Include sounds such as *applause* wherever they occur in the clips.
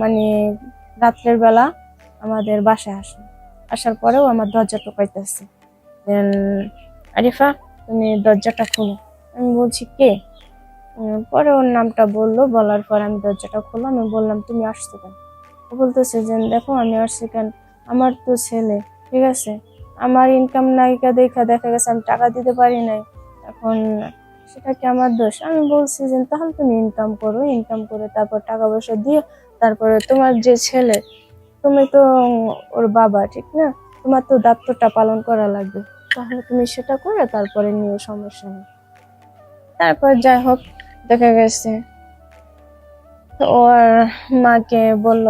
মানে রাত্রের বেলা আমাদের বাসায় আসে। আসার পরেও আমার দরজা টোকাইতেছে আরিফা, তুমি দরজাটা খোলো। আমি বলছি, কে? পরে ওর নামটা বলল। বলার পর আমি দরজাটা খুললাম। আমি বললাম, তুমি আসছো কেন? ও বলতেছে যে, দেখো, আমি আসছি কেন? আমার তো ছেলে, ঠিক আছে? আমার ইনকাম নায়িকা দেখা দেখা গেছে, আমি টাকা দিতে পারি নাই। এখন সেটা কি আমার দোষ? আমি বলছি যে, তাহলে তুমি ইনকাম করো। ইনকাম করে তারপর টাকা পয়সা দিয়ে তারপরে তোমার যে ছেলে, তুমি তো ওর বাবা, ঠিক না? তোমার তো দায়িত্বটা পালন করা লাগবে। তাহলে তুমি সেটা করে তারপরে নিয়ে সমস্যা নেই। তারপর যাই হোক, দেখা গেছে। ওর মাকে বলল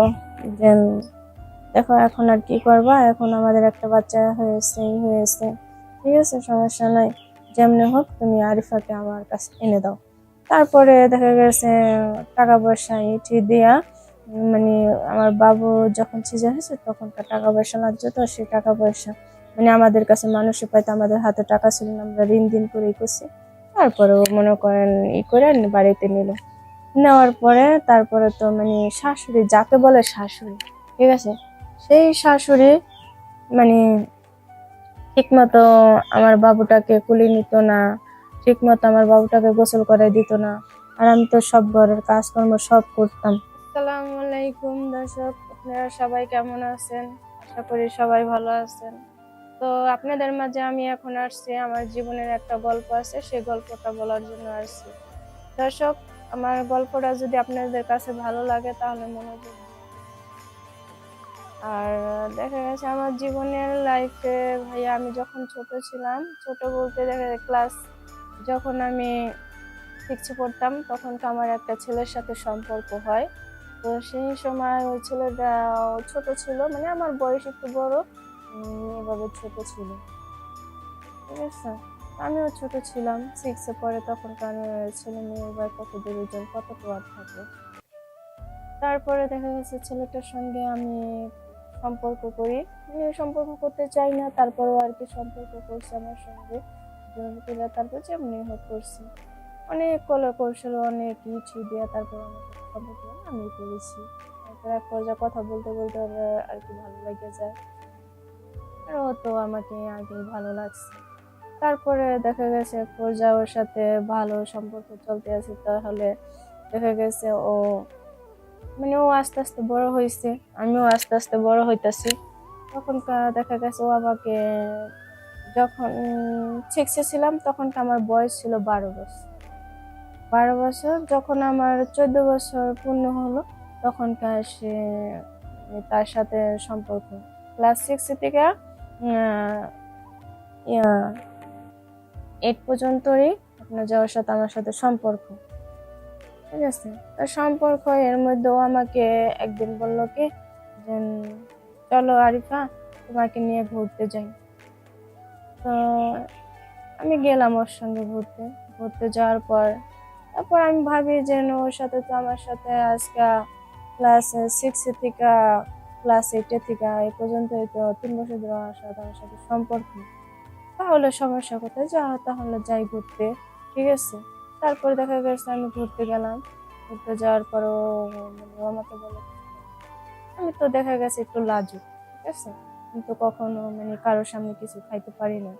যে, দেখো, এখন আর কি করবা? এখন আমাদের একটা বাচ্চা হয়েছে হয়েছে। ঠিক আছে, সমস্যা নাই। যেমনি হোক, তুমি আরিফাকে আমার কাছে এনে দাও। তারপরে দেখা গেছে, টাকা পয়সা ইটি দিয়া মানে আমার বাবু যখন সিজন হয়েছে তখনকার টাকা পয়সা লাগছে তো, সেই টাকা পয়সা মানে আমাদের কাছে মানুষে পাইতো, আমাদের হাতে টাকা ছিল না, আমরা ঋণ দিন করে করছি। তারপরে ও মনে করেন ই করে বাড়িতে নিল। নেওয়ার পরে তারপরে তো মানে শাশুড়ি, যাকে বলে শাশুড়ি, ঠিক আছে? সেই শাশুড়ি মানে ঠিকমতো আমার বাবুটাকে কুলি নিত না, ঠিকমতো আমার বাবুটাকে গোসল করে দিত না। আর আমি তো সব ঘরের কাজকর্ম সব করতাম। আসসালামু আলাইকুম দর্শক, আপনারা সবাই কেমন আছেন? আশা করি সবাই ভালো আছেন। তো আপনাদের মাঝে আমি এখন আসছি, আমার জীবনের একটা গল্প আছে, সেই গল্পটা বলার জন্য আসছি। দর্শক, আমার গল্পটা যদি আপনাদের কাছে ভালো লাগে তাহলে মনোযোগ দিন। আর দেখা গেছে আমার জীবনের লাইফে ভাইয়া, আমি যখন ছোট ছিলাম, ছোট বলতে দেখা যায় ক্লাস যখন আমি সিক্সে পড়তাম, তখন তো আমার একটা ছেলের সাথে সম্পর্ক হয়। তো সেই সময় ওই ছেলেটা ছোট ছিল মানে আমার বয়স একটু বড় এভাবে ছোট ছিল। ঠিক আছে? আমিও ছোট ছিলাম সিক্সে পরে তখনকার ছেলে মেয়ে বা কত দুজন কত প্রভাব থাকে তারপরে দেখা গেছে ছেলেটার সঙ্গে আমি সম্পর্ক করি। সম্পর্ক করতে চাই না, তারপরেও আর কি সম্পর্ক করছে আমার সঙ্গে। তারপর যেমনি হোক করছি। অনেক কলা কৌশল, অনেক কিছু দিয়ে তারপর আমাকে আমি করেছি। তারপর এক পর্যায়ে কথা বলতে বলতে আর কি ভালো লেগে যায়। আর ও তো আমাকে আগে ভালো লাগছে। তারপরে দেখা গেছে এক পর্যায়ে ওর সাথে ভালো সম্পর্ক চলতে আছে, তাহলে দেখা গেছে ও মানে ও আস্তে আস্তে বড় হয়েছে আমিও আস্তে আস্তে বড় হইতাছি। তখন দেখা গেছে ও আমাকে যখন ছিলাম তখন আমার বয়স ছিল বারো বছর। বারো বছর। যখন আমার চোদ্দ বছর পূর্ণ হলো, তখনকার সে, তার সাথে সম্পর্ক। ক্লাস সিক্স থেকে এইট পর্যন্তই আপনার যাওয়ার সাথে আমার সাথে সম্পর্ক। ঠিক আছে? তো সম্পর্ক এর মধ্যেও আমাকে একদিন বলল কি, যে, চলো আরিফা, তোমাকে নিয়ে ঘুরতে যাই। তো আমি গেলাম ওর সঙ্গে ঘুরতে। ঘুরতে যাওয়ার পর তারপর আমি ভাবি যে ওর সাথে তো আমার সাথে আজকে ক্লাস সিক্সে থেকে ক্লাস এইটে থেকে, এই পর্যন্ত তো তিন বছর ধরে আমার সাথে আমার সাথে সম্পর্ক। তাহলে সমস্যা কোথায়? যা তাহলে যাই ঘুরতে, ঠিক আছে? তারপরে দেখা গেছে আমি ঘুরতে গেলাম। ঘুরতে যাওয়ার পরও মানে আমাকে বলে, আমি তো দেখা গেছে একটু লাজুক, ঠিক আছে? কিন্তু কখনো মানে কারোর সামনে কিছু খাইতে পারি না।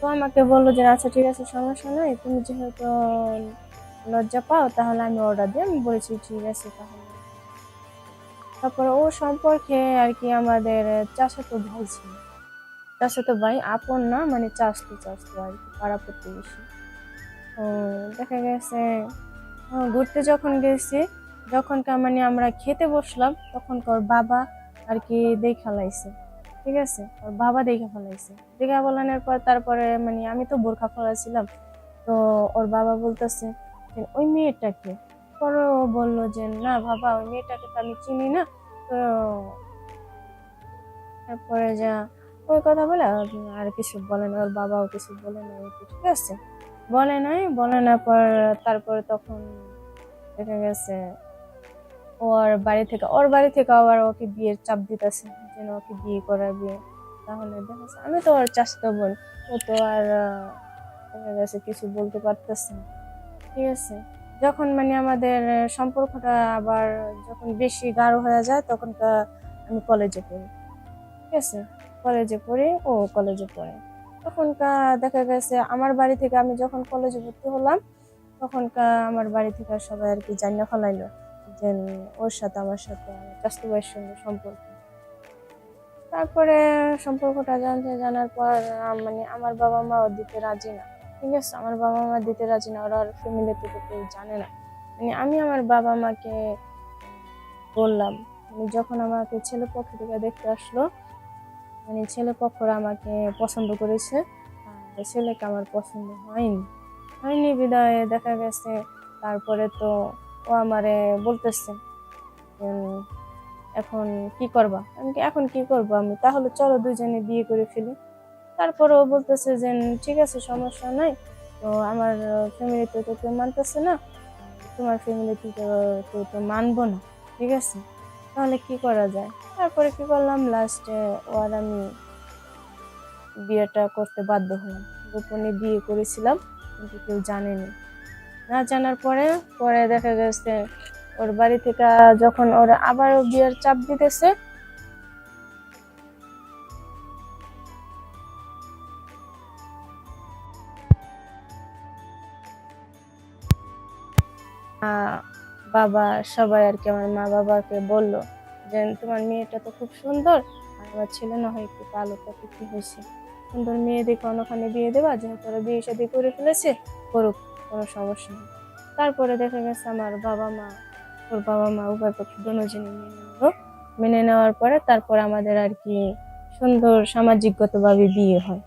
তো আমাকে বলল যে আচ্ছা ঠিক আছে, সমস্যা নাই। তুমি যেহেতু লজ্জা পাও, তাহলে আমি অর্ডার দিই। আমি বলেছি, ঠিক আছে তাহলে। তারপরে ও সম্পর্কে আর কি আমাদের চাচাতো ভাই ছিল। চাচাতো ভাই আপন না মানে চাষতো চাষতো আর কি, পাড়া প্রতিবেশী। দেখা গেছে ঘুরতে যখন গেছি যখনকার মানে আমরা খেতে বসলাম, তখন ওর বাবা আর কি দেখা লাইছে। ঠিক আছে? ওর বাবা দেখে ফেলাইছে। দেখা ফেলানোর পর তারপরে মানে আমি তো বোরখা ফেলাছিলাম তো ওর বাবা বলতেছে ওই মেয়েটাকে। পরে ও বলল যে, না বাবা, ওই মেয়েটাকে তো আমি চিনি না। তো তারপরে যা, ওই কথা বলে আর- কিছু বলে না, ওর বাবাও কিছু বলে না ঠিক আছে? বলে নাই, বলে না পর তারপরে তখন দেখা গেছে ওর বাড়ি থেকে, ওর বাড়ি থেকে আবার ওকে বিয়ের চাপ দিতেছে, যেন ওকে বিয়ে করাবে তাহলে দেখা আমি তো ওর চাষতো বোন, ও তো আর দেখা গেছে কিছু বলতে পারতেছে না। ঠিক আছে? যখন মানে আমাদের সম্পর্কটা আবার যখন বেশি গাঢ় হয়ে যায়, তখন কা- আমি কলেজে পড়ি। ঠিক আছে? কলেজে পড়ি, ও কলেজে পড়ে। তখনকার দেখা গেছে, আমার বাড়ি থেকে আমি যখন কলেজে ভর্তি হলাম তখনকার আমার বাড়ি থেকে সবাই আর কি জানিয়ে ফেলাইলো। যে ওর সাথে, আমার সাথে আমার ভাইয়ের সঙ্গে সম্পর্ক। তারপরে সম্পর্কটা জানতে, জানার পর মানে আমার বাবা মা দিতে রাজি না। ঠিক আছে, আমার বাবা মা দিতে রাজি না, ওরা ফ্যামিলিতে থেকে কেউ জানে না। মানে আমি আমার বাবা মাকে বললাম মানে যখন আমাকে ছেলে পক্ষ থেকে দেখতে আসলো মানে ছেলে পক্ষরা আমাকে পছন্দ করেছে, আর ছেলেকে আমার পছন্দ হয়নি। হয়নি বিদায় দেখা গেছে, তারপরে তো ও আমারে বলতেছে এখন কি করবা? আমি এখন কি করব আমি? তাহলে চলো দুজনে বিয়ে করে ফেলি। তারপরে ও বলতেছে যে, ঠিক আছে, সমস্যা নাই। তো আমার ফ্যামিলিতে তো কেউ মানতেছে না। তোমার ফ্যামিলিতে তো তো মানবো না, ঠিক আছে? তাহলে কি করা যায়? তারপরে কি করলাম লাস্টে ও আর আমি বিয়েটা করতে বাধ্য হলাম। গোপনে বিয়ে করেছিলাম, কিন্তু কেউ জানেনি। না জানার পরে পরে দেখা গেছে ওর বাড়ি থেকে যখন ওর আবারও বিয়ের চাপ দিতেছে বাবা সবাই আর কি আমার মা বাবাকে বলল যে, তোমার মেয়েটা তো খুব সুন্দর আমার ছেলে না হয় একটু কালো কি হয়েছে। সুন্দর মেয়ে দেখে অন্যখানে বিয়ে দেবা, যেহেতু ওরা বিয়ে শাদী করে ফেলেছে, করুক। কোনো সমস্যা নেই। তারপরে দেখা গেছে আমার বাবা মা, ওর বাবা মা উভয় পক্ষ দুজনে মেনে নিল। মেনে নেওয়ার পরে তারপর আমাদের আর কি সুন্দর সামাজিকগতভাবে বিয়ে হয়।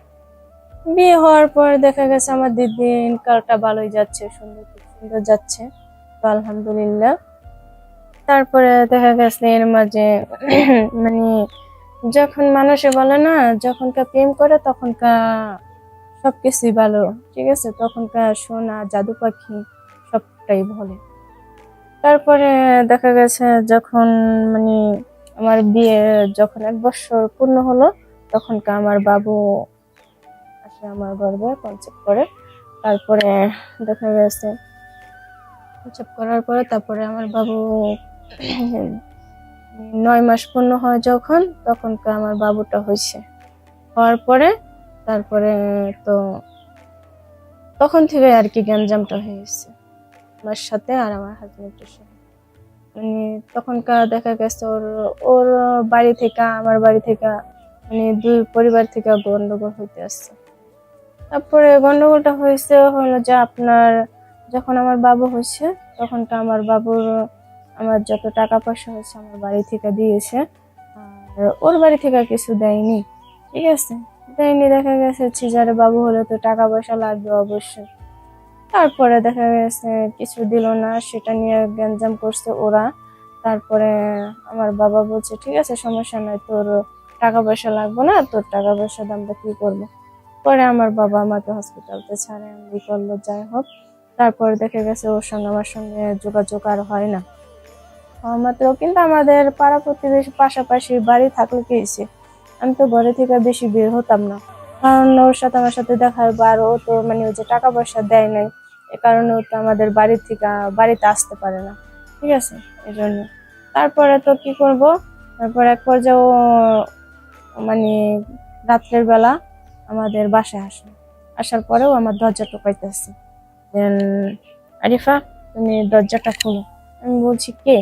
বিয়ে হওয়ার পর দেখা গেছে আমার আমাদের দিনকালটা ভালোই যাচ্ছে, সুন্দর, খুব সুন্দর যাচ্ছে। তো আলহামদুলিল্লাহ। তারপরে দেখা গেছে এর মাঝে *clears throat* মানে যখন মানুষে বলে না, যখনকার প্রেম করে তখনকার সবকিছুই ভালো, ঠিক আছে? তখনকার সোনা, জাদু পাখি সবটাই বলে তারপরে দেখা গেছে যখন মানে আমার বিয়ে যখন এক বছর পূর্ণ হলো, তখনকার আমার বাবু আসে আমার গর্বে কনসেপ্ট করে। তারপরে দেখা গেছে কনসেপ্ট করার পরে তারপরে আমার বাবু নয় মাস পূর্ণ হয় যখন, তখনকার আমার বাবুটা হয়েছে। হওয়ার পরে তারপরে, তো তখন থেকে আর কি গ্যাঞ্জামটা গেছে। আমার সাথে আর আমার হাজব্যান্ডের সাথে। মানে তখনকার দেখা গেছে ওর ওর বাড়ি থেকে, আমার বাড়ি থেকে মানে দুই পরিবার থেকে গন্ডগোল হইতে আসছে। তারপরে গন্ডগোলটা হয়েছে হলো যে আপনার যখন আমার বাবু হয়েছে, তখনকার আমার বাবুর, আমার যত টাকা পয়সা হয়েছে, আমার বাড়ি থেকে দিয়েছে। আর ওর বাড়ি থেকে কিছু দেয়নি। ঠিক আছে? দেয়নি, দেখা গেছে চিজারে বাবু হলে তো টাকা পয়সা লাগবে অবশ্যই। তারপরে দেখা গেছে কিছু দিল না, সেটা নিয়ে গ্যাঞ্জাম করছে ওরা। তারপরে আমার বাবা বলছে, ঠিক আছে, সমস্যা নাই, তোর টাকা পয়সা লাগবে না, তোর টাকা পয়সা দামটা কি করব? পরে আমার বাবা আমাকে হসপিটালতে ছাড়ে আমি করল, যাই হোক। তারপরে দেখে গেছে ওর সঙ্গে, আমার সঙ্গে যোগাযোগ আর হয় না। মাত্র কিন্তু আমাদের পাড়া প্রতিবেশী পাশাপাশি বাড়ি থাকলে কি আমি তো ঘরে থেকে বেশি বের হতাম না। কারণ ওর সাথে আমার সাথে দেখা হয় আর ও তো মানে ওই যে টাকা পয়সা দেয় নাই, এ কারণে ও তো আমাদের বাড়ি থেকে, বাড়িতে আসতে পারে না। ঠিক আছে? এই জন্য তারপরে তো কি করব? তারপর এক পর্যায়ে ও মানে রাত্রের বেলা আমাদের বাসায় আসে। আসার পরেও আমার দরজা টোকাইতেছে। আরিফা, তুমি দরজাটা খোলো। আমি বলছি, কে?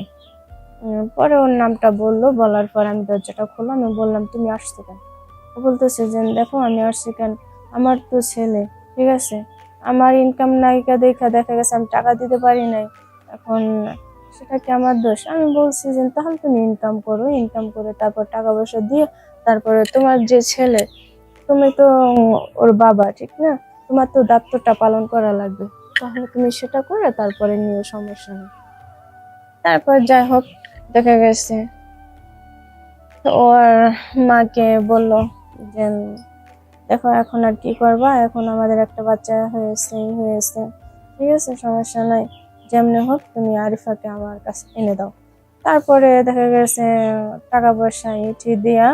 পরে ওর নামটা বলল, বলার পর আমি দরজাটা খুললাম আমি বললাম, তুমি আসছো কেন? ও বলতেছে যে, দেখো, আমি আসছি কেন? আমার তো ছেলে, ঠিক আছে? আমার ইনকাম নায়িকা দেখা দেখা গেছে আমি টাকা দিতে পারি নাই। এখন সেটা কি আমার দোষ? আমি বলছি যে, তাহলে তুমি ইনকাম করো ইনকাম করে তারপর টাকা পয়সা দিয়ে তারপরে তোমার যে ছেলে, তুমি তো ওর বাবা, ঠিক না? তোমার তো দায়িত্বটা পালন করা লাগবে। তাহলে তুমি সেটা করে তারপরে নিও, সমস্যা নেই। তারপর যাই হোক দেখা গেছে। ওর মাকে বলল যে, দেখো, এখন আর কি করবা? এখন আমাদের একটা বাচ্চা হয়েছে হয়েছে। ঠিক আছে, সমস্যা নাই। যেমনি হোক, তুমি আরিফাকে আমার কাছে এনে দাও। তারপরে দেখা গেছে, টাকা পয়সা ইটি দিয়া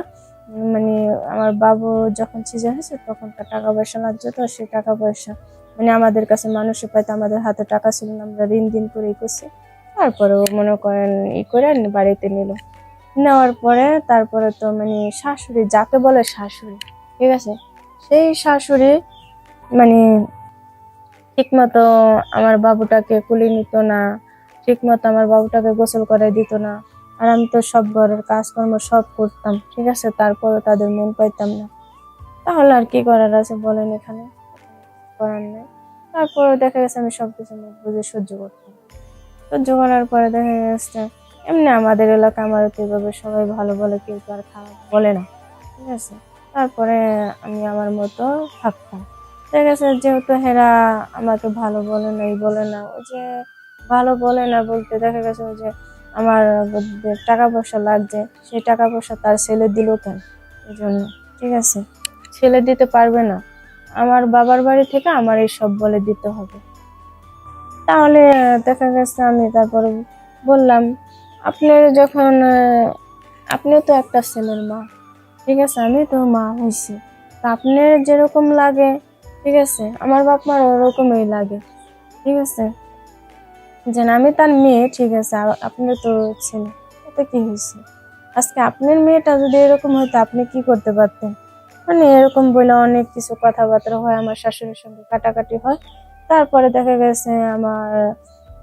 মানে আমার বাবু যখন সিজন হয়েছে, তখন তার টাকা পয়সা লাগছে তো, সেই টাকা পয়সা মানে আমাদের কাছে মানুষ পাইতো, আমাদের হাতে টাকা ছিল না, আমরা ঋণ দিন করেই করছি। তারপরেও মনে করেন ই করে বাড়িতে নিল। নেওয়ার পরে তারপরে তো মানে শাশুড়ি, যাকে বলে শাশুড়ি, ঠিক আছে? সেই শাশুড়ি মানে ঠিক মতো আমার বাবুটাকে কুলি নিত না ঠিক মতো আমার বাবুটাকে গোসল করে দিত না। আর আমি তো সব ঘরের কাজকর্ম সব করতাম, ঠিক আছে? তারপরে তাদের মন পাইতাম না। তাহলে আর কি করার আছে বলেন এখানে? করার নেই। তারপরে দেখা গেছে আমি সবকিছু মুখ বুঝে সহ্য করতাম। সহ্য করার পরে দেখা গেছে এমনি আমাদের এলাকা আমার তো এভাবে সবাই ভালো বলে কেউ তো আর খারাপ বলে না, ঠিক আছে? তারপরে আমি আমার মতো থাকতাম। দেখা গেছে যেহেতু হেরা আমাকে ভালো বলে না এই বলে না, ওই যে ভালো বলে না বলতে দেখা গেছে ওই যে আমার টাকা পয়সা লাগছে, সেই টাকা পয়সা তার ছেলে দিল কেন? এই জন্য, ঠিক আছে? ছেলে দিতে পারবে না। আমার বাবার বাড়ি থেকে আমার এই সব বলে দিতে হবে। তাহলে দেখা গেছে আমি তারপরে বললাম, আপনার যখন আপনিও তো একটা ছেলের মা, ঠিক আছে? আমি তো মা হয়েছি তা আপনার যেরকম লাগে, ঠিক আছে? আমার বাপ মার ওরকমই লাগে, ঠিক আছে? যে আমি তার মেয়ে, ঠিক আছে? আপনি তো ছেলে এতে কি হয়েছে আজকে আপনার মেয়েটা যদি এরকম হতো, আপনি কি করতে পারতেন? মানে এরকম বলে অনেক কিছু কথাবার্তা হয়, আমার শাশুড়ির সঙ্গে কাটাকাটি হয়। তারপরে দেখা গেছে আমার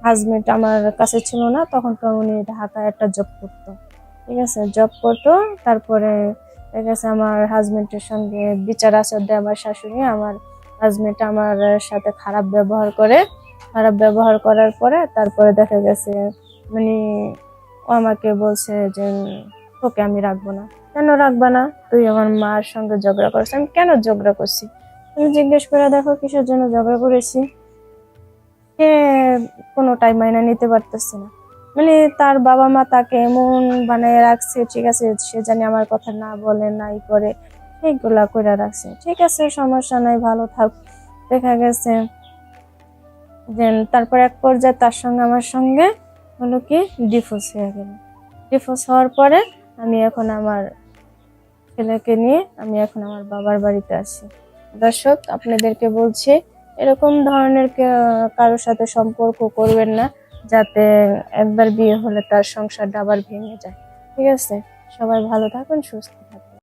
হাজবেন্ড আমার কাছে ছিল না, তখন তো উনি ঢাকায় একটা জব করতো। ঠিক আছে জব করতো, তারপরে দেখা গেছে আমার হাজবেন্ডের সঙ্গে বিচার আচার দেয় আমার শাশুড়ি, আমার হাজবেন্ড আমার সাথে খারাপ ব্যবহার করে। খারাপ ব্যবহার করার পরে তারপরে দেখা গেছে মানে ও আমাকে বলছে যে, তোকে আমি রাখব না। কেন রাখবা না? তুই আমার মার সঙ্গে ঝগড়া করছিস, আমি কেন ঝগড়া করছি? তুমি জিজ্ঞেস করে দেখো কিসের জন্য ঝগড়া করেছি। সে কোনো টাইম মাইনা নিতে পারতেছে না। মানে তার বাবা মা তাকে এমন বানায় রাখছে, ঠিক আছে, সে জানি আমার কথা না বলে, নাই করে, এইগুলা করে রাখছে। ঠিক আছে, সমস্যা নাই, ভালো থাক। দেখা গেছে দেন তারপর এক পর্যায়ে তার সঙ্গে আমার সঙ্গে হলো কি ডিভোর্স হয়ে গেল। ডিভোর্স হওয়ার পরে আমি এখন আমার ছেলেকে নিয়ে আমি এখন আমার বাবার বাড়িতে আছি। দর্শক, আপনাদেরকে বলছি, এরকম ধরনের কারোর সাথে সম্পর্ক করবেন না, যাতে একবার বিয়ে হলে তার সংসারটা আবার ভেঙে যায়। ঠিক আছে? সবাই ভালো থাকুন, সুস্থ থাকুন।